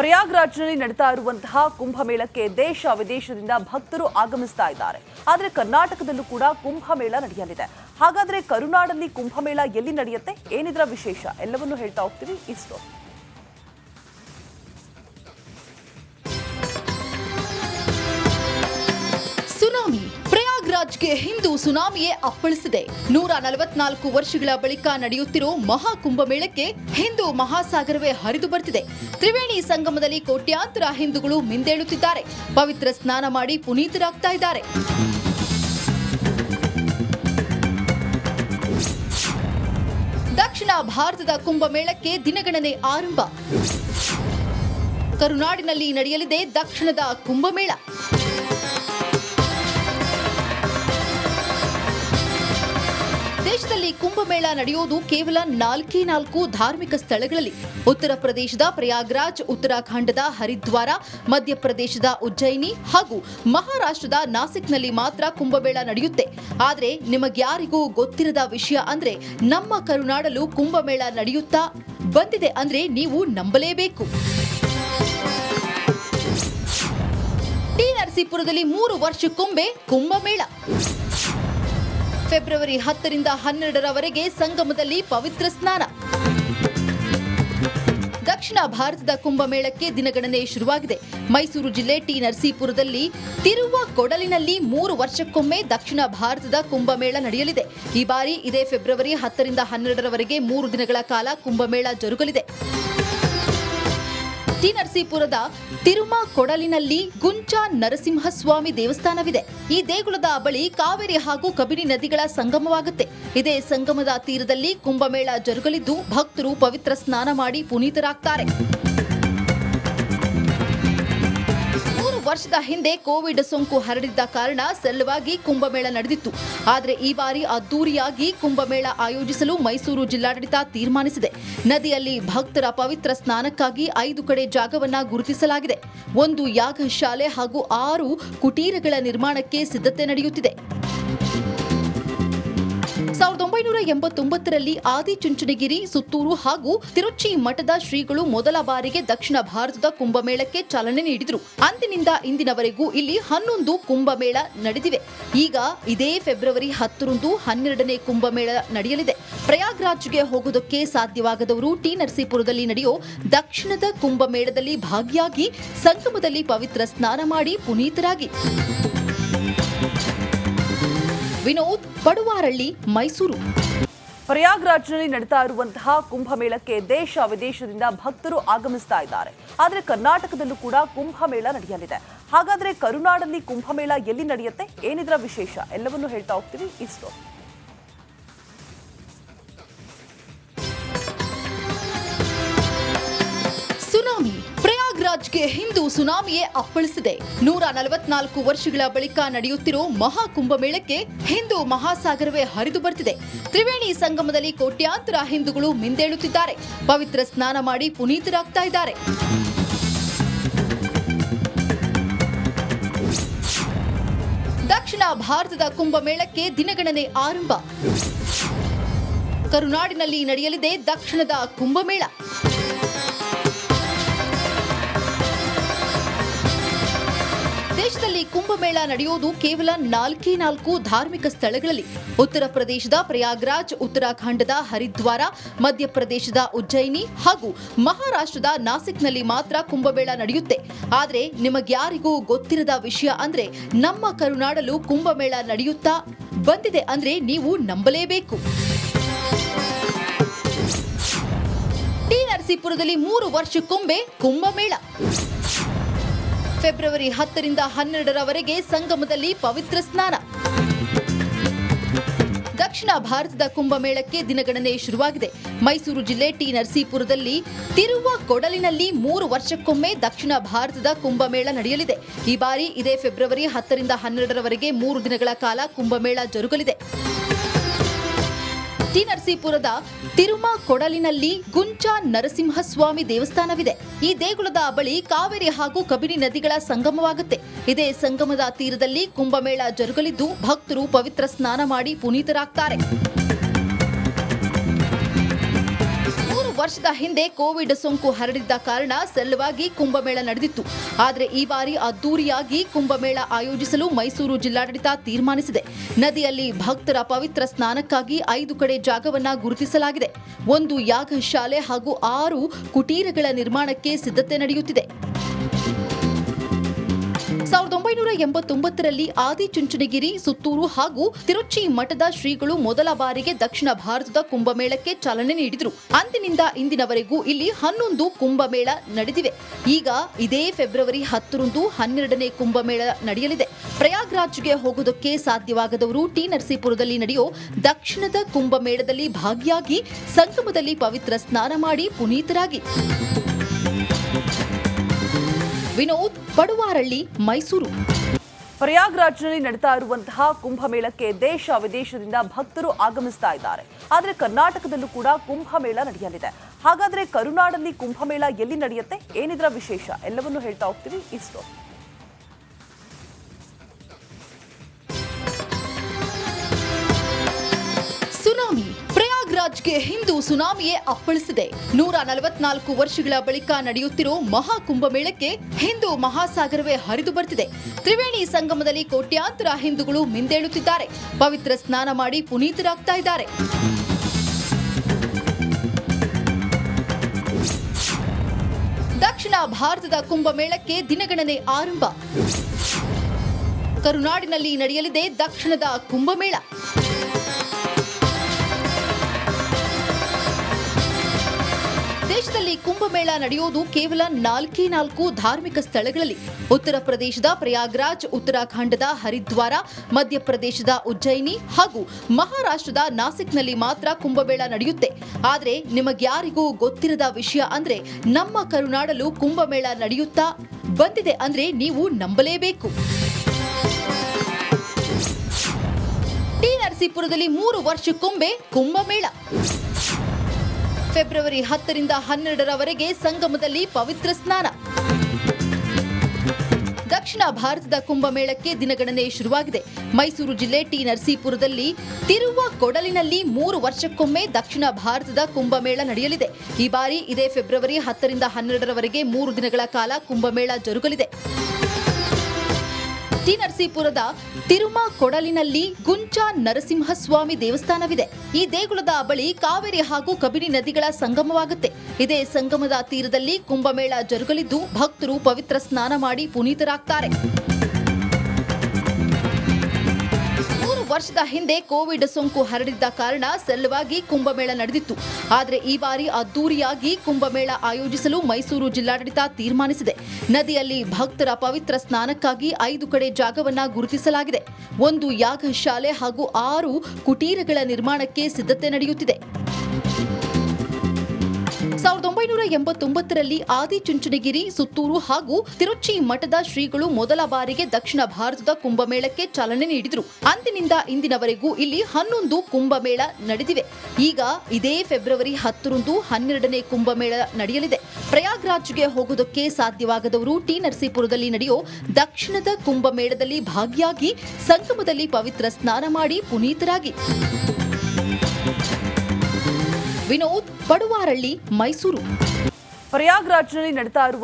ಪ್ರಯಾಗ್ರಾಜ್ನಲ್ಲಿ ನಡೀತಾ ಇರುವಂತಹ ಕುಂಭಮೇಳಕ್ಕೆ ದೇಶ ವಿದೇಶದಿಂದ ಭಕ್ತರು ಆಗಮಿಸ್ತಾ ಇದ್ದಾರೆ. ಆದರೆ ಕರ್ನಾಟಕದಲ್ಲೂ ಕೂಡ ಕುಂಭಮೇಳ ನಡೆಯಲಿದೆ. ಹಾಗಾದ್ರೆ ಕರುನಾಡಲ್ಲಿ ಕುಂಭಮೇಳ ಎಲ್ಲಿ ನಡೆಯುತ್ತೆ? ಏನಿದ್ರ ವಿಶೇಷ? ಎಲ್ಲವನ್ನೂ ಹೇಳ್ತಾ ಹೋಗ್ತೀವಿ. ಇಸ್ರೋ ಪ್ರಯಾಗ್ರಾಜ್ಗೆ ಹಿಂದೂ ಸುನಾಮಿಯೇ ಅಪ್ಪಳಿಸಿದೆ. ನೂರ ನಲವತ್ನಾಲ್ಕು ವರ್ಷಗಳ ಬಳಿಕ ನಡೆಯುತ್ತಿರೋ ಮಹಾ ಕುಂಭಮೇಳಕ್ಕೆ ಹಿಂದೂ ಮಹಾಸಾಗರವೇ ಹರಿದು ಬರ್ತಿದೆ. ತ್ರಿವೇಣಿ ಸಂಗಮದಲ್ಲಿ ಕೋಟ್ಯಾಂತರ ಹಿಂದೂಗಳು ಮಿಂದೇಳುತ್ತಿದ್ದಾರೆ. ಪವಿತ್ರ ಸ್ನಾನ ಮಾಡಿ ಪುನೀತರಾಗ್ತಾ ಇದ್ದಾರೆ. ದಕ್ಷಿಣ ಭಾರತದ ಕುಂಭಮೇಳಕ್ಕೆ ದಿನಗಣನೆ ಆರಂಭ. ಕರುನಾಡಿನಲ್ಲಿ ನಡೆಯಲಿದೆ ದಕ್ಷಿಣದ ಕುಂಭಮೇಳ ಕುಂಭಮೇಳ ನಡೆಯೋದು ಕೇವಲ ನಾಲ್ಕೇ ನಾಲ್ಕು ಧಾರ್ಮಿಕ ಸ್ಥಳಗಳಲ್ಲಿ. ಉತ್ತರ ಪ್ರದೇಶದ ಪ್ರಯಾಗ್ರಾಜ್, ಉತ್ತರಾಖಂಡದ ಹರಿದ್ವಾರ, ಮಧ್ಯಪ್ರದೇಶದ ಉಜ್ಜಯಿನಿ ಹಾಗೂ ಮಹಾರಾಷ್ಟ್ರದ ನಾಸಿಕ್ನಲ್ಲಿ ಮಾತ್ರ ಕುಂಭಮೇಳ ನಡೆಯುತ್ತೆ. ಆದರೆ ನಿಮಗ್ಯಾರಿಗೂ ಗೊತ್ತಿರದ ವಿಷಯ ಅಂದ್ರೆ ನಮ್ಮ ಕರುನಾಡಲು ಕುಂಭಮೇಳ ನಡೆಯುತ್ತಾ? ಬಂದಿದೆ ಅಂದ್ರೆ ನೀವು ನಂಬಲೇಬೇಕು. ಟಿ ನರಸೀಪುರದಲ್ಲಿ ಮೂರು ವರ್ಷಕ್ಕೊಮ್ಮೆ ಕುಂಭಮೇಳ. ಫೆಬ್ರವರಿ ಹತ್ತರಿಂದ ಹನ್ನೆರಡರವರೆಗೆ ಸಂಗಮದಲ್ಲಿ ಪವಿತ್ರ ಸ್ನಾನ. ದಕ್ಷಿಣ ಭಾರತದ ಕುಂಭಮೇಳಕ್ಕೆ ದಿನಗಣನೆ ಶುರುವಾಗಿದೆ. ಮೈಸೂರು ಜಿಲ್ಲೆ ಟಿ ನರಸೀಪುರದಲ್ಲಿ ತಿರುವ ಕೊಡಲಿನಲ್ಲಿ ಮೂರು ವರ್ಷಕ್ಕೊಮ್ಮೆ ದಕ್ಷಿಣ ಭಾರತದ ಕುಂಭಮೇಳ ನಡೆಯಲಿದೆ. ಈ ಬಾರಿ ಇದೇ ಫೆಬ್ರವರಿ ಹತ್ತರಿಂದ ಹನ್ನೆರಡರವರೆಗೆ ಮೂರು ದಿನಗಳ ಕಾಲ ಕುಂಭಮೇಳ ಜರುಗಲಿದೆ. ಟಿ ನರಸೀಪುರದ ತಿರುಮ ಕೊಡಲಿನಲ್ಲಿ ಗುಂಚಾ ನರಸಿಂಹಸ್ವಾಮಿ ದೇವಸ್ಥಾನವಿದೆ. ಈ ದೇಗುಲದ ಬಳಿ ಕಾವೇರಿ ಹಾಗೂ ಕಬಿನಿ ನದಿಗಳ ಸಂಗಮವಾಗುತ್ತೆ. ಇದೇ ಸಂಗಮದ ತೀರದಲ್ಲಿ ಕುಂಭಮೇಳ ಜರುಗಲಿದ್ದು ಭಕ್ತರು ಪವಿತ್ರ ಸ್ನಾನ ಮಾಡಿ ಪುನೀತರಾಗ್ತಾರೆ. ವರ್ಷದ ಹಿಂದೆ ಕೋವಿಡ್ ಸೋಂಕು ಹರಡಿದ್ದ ಕಾರಣ ಸಲುವಾಗಿ ಕುಂಭಮೇಳ ನಡೆದಿತ್ತು. ಆದರೆ ಈ ಬಾರಿ ಅದ್ದೂರಿಯಾಗಿ ಕುಂಭಮೇಳ ಆಯೋಜಿಸಲು ಮೈಸೂರು ಜಿಲ್ಲಾಡಳಿತ ತೀರ್ಮಾನಿಸಿದೆ. ನದಿಯಲ್ಲಿ ಭಕ್ತರ ಪವಿತ್ರ ಸ್ನಾನಕ್ಕಾಗಿ ಐದು ಕಡೆ ಜಾಗವನ್ನ ಗುರುತಿಸಲಾಗಿದೆ. ಒಂದು ಯಾಗಶಾಲೆ ಹಾಗೂ ಆರು ಕುಟೀರಗಳ ನಿರ್ಮಾಣಕ್ಕೆ ಸಿದ್ಧತೆ ನಡೆಯುತ್ತಿದೆ. ಸಾವಿರದ ಒಂಬೈನೂರ ಎಂಬತ್ತೊಂಬತ್ತರಲ್ಲಿ ಆದಿಚುಂಚನಗಿರಿ ಸುತ್ತೂರು ಹಾಗೂ ತಿರುಚಿ ಮಠದ ಶ್ರೀಗಳು ಮೊದಲ ಬಾರಿಗೆ ದಕ್ಷಿಣ ಭಾರತದ ಕುಂಭಮೇಳಕ್ಕೆ ಚಾಲನೆ ನೀಡಿದರು. ಅಂದಿನಿಂದ ಇಂದಿನವರೆಗೂ ಇಲ್ಲಿ ಹನ್ನೊಂದು ಕುಂಭಮೇಳ ನಡೆದಿವೆ. ಈಗ ಇದೇ ಫೆಬ್ರವರಿ ಹತ್ತರಂದು ಹನ್ನೆರಡನೇ ಕುಂಭಮೇಳ ನಡೆಯಲಿದೆ. ಪ್ರಯಾಗ್ರಾಜ್ಗೆ ಹೋಗೋದಕ್ಕೆ ಸಾಧ್ಯವಾಗದವರು ಟಿ ನರಸೀಪುರದಲ್ಲಿ ನಡೆಯೋ ದಕ್ಷಿಣದ ಕುಂಭಮೇಳದಲ್ಲಿ ಭಾಗಿಯಾಗಿ ಸಂಗಮದಲ್ಲಿ ಪವಿತ್ರ ಸ್ನಾನ ಮಾಡಿ ಪುನೀತರಾಗಿ. ವಿನೋದ್ ಪಡುವಾರಳ್ಳಿ ಮೈಸೂರು. ಪ್ರಯಾಗ್ರಾಜ್ನಲ್ಲಿ ನಡೀತಾ ಇರುವಂತಹ ಕುಂಭಮೇಳಕ್ಕೆ ದೇಶ ವಿದೇಶದಿಂದ ಭಕ್ತರು ಆಗಮಿಸ್ತಾ ಇದ್ದಾರೆ. ಆದರೆ ಕರ್ನಾಟಕದಲ್ಲೂ ಕೂಡ ಕುಂಭಮೇಳ ನಡೆಯಲಿದೆ. ಹಾಗಾದರೆ ಕರುನಾಡಲ್ಲಿ ಕುಂಭಮೇಳ ಎಲ್ಲಿ ನಡೆಯುತ್ತೆ? ಏನಿದ್ರ ವಿಶೇಷ? ಎಲ್ಲವನ್ನೂ ಹೇಳ್ತಾ ಹೋಗ್ತೀವಿ ಇಸ್ರೋ ಪ್ರಯಾಗ್ರಾಜ್ಗೆ ಹಿಂದೂ ಸುನಾಮಿಯೇ ಅಪ್ಪಳಿಸಿದೆ. ನೂರ ನಲವತ್ನಾಲ್ಕು ವರ್ಷಗಳ ಬಳಿಕ ನಡೆಯುತ್ತಿರೋ ಮಹಾ ಕುಂಭಮೇಳಕ್ಕೆ ಹಿಂದೂ ಮಹಾಸಾಗರವೇ ಹರಿದು ಬರ್ತಿದೆ. ತ್ರಿವೇಣಿ ಸಂಗಮದಲ್ಲಿ ಕೋಟ್ಯಾಂತರ ಹಿಂದೂಗಳು ಮಿಂದೇಳುತ್ತಿದ್ದಾರೆ. ಪವಿತ್ರ ಸ್ನಾನ ಮಾಡಿ ಪುನೀತರಾಗ್ತಾ ಇದ್ದಾರೆ. ದಕ್ಷಿಣ ಭಾರತದ ಕುಂಭಮೇಳಕ್ಕೆ ದಿನಗಣನೆ ಆರಂಭ. ಕರುನಾಡಿನಲ್ಲಿ ನಡೆಯಲಿದೆ ದಕ್ಷಿಣದ ಕುಂಭಮೇಳ ದೇಶದಲ್ಲಿ ಕುಂಭಮೇಳ ನಡೆಯೋದು ಕೇವಲ ನಾಲ್ಕೇ ನಾಲ್ಕು ಧಾರ್ಮಿಕ ಸ್ಥಳಗಳಲ್ಲಿ. ಉತ್ತರ ಪ್ರದೇಶದ ಪ್ರಯಾಗ್ರಾಜ್, ಉತ್ತರಾಖಂಡದ ಹರಿದ್ವಾರ, ಮಧ್ಯಪ್ರದೇಶದ ಉಜ್ಜಯಿನಿ ಹಾಗೂ ಮಹಾರಾಷ್ಟ್ರದ ನಾಸಿಕ್ನಲ್ಲಿ ಮಾತ್ರ ಕುಂಭಮೇಳ ನಡೆಯುತ್ತೆ. ಆದರೆ ನಿಮಗ್ಯಾರಿಗೂ ಗೊತ್ತಿರದ ವಿಷಯ ಅಂದ್ರೆ ನಮ್ಮ ಕರುನಾಡಲು ಕುಂಭಮೇಳ ನಡೆಯುತ್ತಾ? ಬಂದಿದೆ ಅಂದ್ರೆ ನೀವು ನಂಬಲೇಬೇಕು. ಟಿ ನರಸೀಪುರದಲ್ಲಿ ಮೂರು ವರ್ಷಕ್ಕೊಮ್ಮೆ ಕುಂಭಮೇಳ. ಫೆಬ್ರವರಿ ಹತ್ತರಿಂದ ಹನ್ನೆರಡರವರೆಗೆ ಸಂಗಮದಲ್ಲಿ ಪವಿತ್ರ ಸ್ನಾನ. ದಕ್ಷಿಣ ಭಾರತದ ಕುಂಭಮೇಳಕ್ಕೆ ದಿನಗಣನೆ ಶುರುವಾಗಿದೆ. ಮೈಸೂರು ಜಿಲ್ಲೆ ಟಿ ನರಸೀಪುರದಲ್ಲಿ ತಿರುವ ಕೊಡಲಿನಲ್ಲಿ ಮೂರು ವರ್ಷಕ್ಕೊಮ್ಮೆ ದಕ್ಷಿಣ ಭಾರತದ ಕುಂಭಮೇಳ ನಡೆಯಲಿದೆ. ಈ ಬಾರಿ ಇದೇ ಫೆಬ್ರವರಿ ಹತ್ತರಿಂದ ಹನ್ನೆರಡರವರೆಗೆ ಮೂರು ದಿನಗಳ ಕಾಲ ಕುಂಭಮೇಳ ಜರುಗಲಿದೆ. ಟಿ ನರಸೀಪುರದ ತಿರುಮ ಕೊಡಲಿನಲ್ಲಿ ಗುಂಚಾ ನರಸಿಂಹಸ್ವಾಮಿ ದೇವಸ್ಥಾನವಿದೆ. ಈ ದೇಗುಲದ ಬಳಿ ಕಾವೇರಿ ಹಾಗೂ ಕಬಿನಿ ನದಿಗಳ ಸಂಗಮವಾಗುತ್ತೆ. ಇದೇ ಸಂಗಮದ ತೀರದಲ್ಲಿ ಕುಂಭಮೇಳ ಜರುಗಲಿದ್ದು ಭಕ್ತರು ಪವಿತ್ರ ಸ್ನಾನ ಮಾಡಿ ಪುನೀತರಾಗ್ತಾರೆ. ವರ್ಷದ ಹಿಂದೆ ಕೋವಿಡ್ ಸೋಂಕು ಹರಡಿದ್ದ ಕಾರಣ ಸಲುವಾಗಿ ಕುಂಭಮೇಳ ನಡೆದಿತ್ತು. ಆದರೆ ಈ ಬಾರಿ ಅದ್ದೂರಿಯಾಗಿ ಕುಂಭಮೇಳ ಆಯೋಜಿಸಲು ಮೈಸೂರು ಜಿಲ್ಲಾಡಳಿತ ತೀರ್ಮಾನಿಸಿದೆ. ನದಿಯಲ್ಲಿ ಭಕ್ತರ ಪವಿತ್ರ ಸ್ನಾನಕ್ಕಾಗಿ ಐದು ಕಡೆ ಜಾಗವನ್ನ ಗುರುತಿಸಲಾಗಿದೆ. ಒಂದು ಯಾಗಶಾಲೆ ಹಾಗೂ ಆರು ಕುಟೀರಗಳ ನಿರ್ಮಾಣಕ್ಕೆ ಸಿದ್ಧತೆ ನಡೆಯುತ್ತಿದೆ. ಒಂಬೈನೂರ ಎಂಬತ್ತೊಂಬತ್ತರಲ್ಲಿ ಆದಿಚುಂಚನಗಿರಿ, ಸುತ್ತೂರು ಹಾಗೂ ತಿರುಚಿ ಮಠದ ಶ್ರೀಗಳು ಮೊದಲ ಬಾರಿಗೆ ದಕ್ಷಿಣ ಭಾರತದ ಕುಂಭಮೇಳಕ್ಕೆ ಚಾಲನೆ ನೀಡಿದರು. ಅಂದಿನಿಂದ ಇಂದಿನವರೆಗೂ ಇಲ್ಲಿ ಹನ್ನೊಂದು ಕುಂಭಮೇಳ ನಡೆದಿವೆ. ಈಗ ಇದೇ ಫೆಬ್ರವರಿ ಹತ್ತರಂದು ಹನ್ನೆರಡನೇ ಕುಂಭಮೇಳ ನಡೆಯಲಿದೆ. ಪ್ರಯಾಗ್ರಾಜ್ಗೆ ಹೋಗುವುದಕ್ಕೆ ಸಾಧ್ಯವಾಗದವರು ಟಿ. ನರಸೀಪುರದಲ್ಲಿ ನಡೆಯೋ ದಕ್ಷಿಣದ ಕುಂಭಮೇಳದಲ್ಲಿ ಭಾಗಿಯಾಗಿ ಸಂಗಮದಲ್ಲಿ ಪವಿತ್ರ ಸ್ನಾನ ಮಾಡಿ ಪುನೀತರಾಗಿ. ವಿನೋದ್ ಪಡುವಾರಳ್ಳಿ ಮೈಸೂರು. ಪ್ರಯಾಗ್ರಾಜ್ನಲ್ಲಿ ನಡೀತಾ ಇರುವಂತಹ ಕುಂಭಮೇಳಕ್ಕೆ ದೇಶ ವಿದೇಶದಿಂದ ಭಕ್ತರು ಆಗಮಿಸ್ತಾ ಇದ್ದಾರೆ. ಆದರೆ ಕರ್ನಾಟಕದಲ್ಲೂ ಕೂಡ ಕುಂಭಮೇಳ ನಡೆಯಲಿದೆ. ಹಾಗಾದ್ರೆ ಕರುನಾಡಲ್ಲಿ ಕುಂಭಮೇಳ ಎಲ್ಲಿ ನಡೆಯುತ್ತೆ? ಏನಿದ್ರ ವಿಶೇಷ? ಎಲ್ಲವನ್ನೂ ಹೇಳ್ತಾ ಹೋಗ್ತೀವಿ ಇಸ್ರೋ ಪ್ರಯಾಗ್ರಾಜ್ಗೆ ಹಿಂದೂ ಸುನಾಮಿಯೇ ಅಪ್ಪಳಿಸಿದೆ. ನೂರ ನಲವತ್ನಾಲ್ಕು ವರ್ಷಗಳ ಬಳಿಕ ನಡೆಯುತ್ತಿರೋ ಮಹಾ ಕುಂಭಮೇಳಕ್ಕೆ ಹಿಂದೂ ಮಹಾಸಾಗರವೇ ಹರಿದು ಬರ್ತಿದೆ. ತ್ರಿವೇಣಿ ಸಂಗಮದಲ್ಲಿ ಕೋಟ್ಯಾಂತರ ಹಿಂದೂಗಳು ಮಿಂದೇಳುತ್ತಿದ್ದಾರೆ. ಪವಿತ್ರ ಸ್ನಾನ ಮಾಡಿ ಪುನೀತರಾಗ್ತಾ ಇದ್ದಾರೆ. ದಕ್ಷಿಣ ಭಾರತದ ಕುಂಭಮೇಳಕ್ಕೆ ದಿನಗಣನೆ ಆರಂಭ. ಕರುನಾಡಿನಲ್ಲಿ ನಡೆಯಲಿದೆ ದಕ್ಷಿಣದ ಕುಂಭಮೇಳ ದೇಶದಲ್ಲಿ ಕುಂಭಮೇಳ ನಡೆಯೋದು ಕೇವಲ ನಾಲ್ಕೇ ನಾಲ್ಕು ಧಾರ್ಮಿಕ ಸ್ಥಳಗಳಲ್ಲಿ. ಉತ್ತರ ಪ್ರದೇಶದ ಪ್ರಯಾಗ್ರಾಜ್, ಉತ್ತರಾಖಂಡದ ಹರಿದ್ವಾರ, ಮಧ್ಯಪ್ರದೇಶದ ಉಜ್ಜಯಿನಿ ಹಾಗೂ ಮಹಾರಾಷ್ಟ್ರದ ನಾಸಿಕ್ನಲ್ಲಿ ಮಾತ್ರ ಕುಂಭಮೇಳ ನಡೆಯುತ್ತೆ. ಆದರೆ ನಿಮಗ್ಯಾರಿಗೂ ಗೊತ್ತಿರದ ವಿಷಯ ಅಂದ್ರೆ ನಮ್ಮ ಕರುನಾಡಲು ಕುಂಭಮೇಳ ನಡೆಯುತ್ತಾ ಬಂದಿದೆ ಅಂದ್ರೆ ನೀವು ನಂಬಲೇಬೇಕು. ಟಿ ನರಸೀಪುರದಲ್ಲಿ ಮೂರು ವರ್ಷಕ್ಕೊಮ್ಮೆ ಕುಂಭಮೇಳ. ಫೆಬ್ರವರಿ ಹತ್ತರಿಂದ ಹನ್ನೆರಡರವರೆಗೆ ಸಂಗಮದಲ್ಲಿ ಪವಿತ್ರ ಸ್ನಾನ. ದಕ್ಷಿಣ ಭಾರತದ ಕುಂಭಮೇಳಕ್ಕೆ ದಿನಗಣನೆ ಶುರುವಾಗಿದೆ. ಮೈಸೂರು ಜಿಲ್ಲೆ ಟಿ ನರಸೀಪುರದಲ್ಲಿ ತಿರುವ ಕೊಡಲಿನಲ್ಲಿ ಮೂರು ವರ್ಷಕ್ಕೊಮ್ಮೆ ದಕ್ಷಿಣ ಭಾರತದ ಕುಂಭಮೇಳ ನಡೆಯಲಿದೆ. ಈ ಬಾರಿ ಇದೇ ಫೆಬ್ರವರಿ ಹತ್ತರಿಂದ ಹನ್ನೆರಡರವರೆಗೆ ಮೂರು ದಿನಗಳ ಕಾಲ ಕುಂಭಮೇಳ ಜರುಗಲಿದೆ. ಟಿ ನರಸೀಪುರದ ತಿರುಮ ಕೊಡಲಿನಲ್ಲಿ ಗುಂಚಾ ನರಸಿಂಹಸ್ವಾಮಿ ದೇವಸ್ಥಾನವಿದೆ. ಈ ದೇಗುಲದ ಬಳಿ ಕಾವೇರಿ ಹಾಗೂ ಕಬಿನಿ ನದಿಗಳ ಸಂಗಮವಾಗುತ್ತೆ. ಇದೇ ಸಂಗಮದ ತೀರದಲ್ಲಿ ಕುಂಭಮೇಳ ಜರುಗಲಿದ್ದು ಭಕ್ತರು ಪವಿತ್ರ ಸ್ನಾನ ಮಾಡಿ ಪುನೀತರಾಗ್ತಾರೆ. ವರ್ಷದ ಹಿಂದೆ ಕೋವಿಡ್ ಸೋಂಕು ಹರಡಿದ್ದ ಕಾರಣ ಸಲುವಾಗಿ ಕುಂಭಮೇಳ ನಡೆದಿತ್ತು. ಆದರೆ ಈ ಬಾರಿ ಅದ್ದೂರಿಯಾಗಿ ಕುಂಭಮೇಳ ಆಯೋಜಿಸಲು ಮೈಸೂರು ಜಿಲ್ಲಾಡಳಿತ ತೀರ್ಮಾನಿಸಿದೆ. ನದಿಯಲ್ಲಿ ಭಕ್ತರ ಪವಿತ್ರ ಸ್ನಾನಕ್ಕಾಗಿ ಐದು ಕಡೆ ಜಾಗವನ್ನ ಗುರುತಿಸಲಾಗಿದೆ. ಒಂದು ಯಾಗಶಾಲೆ ಹಾಗೂ ಆರು ಕುಟೀರಗಳ ನಿರ್ಮಾಣಕ್ಕೆ ಸಿದ್ಧತೆ ನಡೆಯುತ್ತಿದೆ. ಸಾವಿರದ ಒಂಬೈನೂರ ಎಂಬತ್ತೊಂಬತ್ತರಲ್ಲಿ ಆದಿಚುಂಚನಗಿರಿ ಸುತ್ತೂರು ಹಾಗೂ ತಿರುಚಿ ಮಠದ ಶ್ರೀಗಳು ಮೊದಲ ಬಾರಿಗೆ ದಕ್ಷಿಣ ಭಾರತದ ಕುಂಭಮೇಳಕ್ಕೆ ಚಾಲನೆ ನೀಡಿದರು. ಅಂದಿನಿಂದ ಇಂದಿನವರೆಗೂ ಇಲ್ಲಿ ಹನ್ನೊಂದು ಕುಂಭಮೇಳ ನಡೆದಿವೆ. ಈಗ ಇದೇ ಫೆಬ್ರವರಿ ಹತ್ತರಂದು ಹನ್ನೆರಡನೇ ಕುಂಭಮೇಳ ನಡೆಯಲಿದೆ. ಪ್ರಯಾಗ್ರಾಜ್ಗೆ ಹೋಗುವುದಕ್ಕೆ ಸಾಧ್ಯವಾಗದವರು ಟಿ. ನರಸೀಪುರದಲ್ಲಿ ನಡೆಯೋ ದಕ್ಷಿಣದ ಕುಂಭಮೇಳದಲ್ಲಿ ಭಾಗಿಯಾಗಿ ಸಂಗಮದಲ್ಲಿ ಪವಿತ್ರ ಸ್ನಾನ ಮಾಡಿ ಪುನೀತರಾಗಿ. ವಿನೋದ್ ಪಡುವಾರಳ್ಳಿ ಮೈಸೂರು. ಪ್ರಯಾಗ್ರಾಜ್ನಲ್ಲಿ ನಡೀತಾ ಇರುವಂತಹ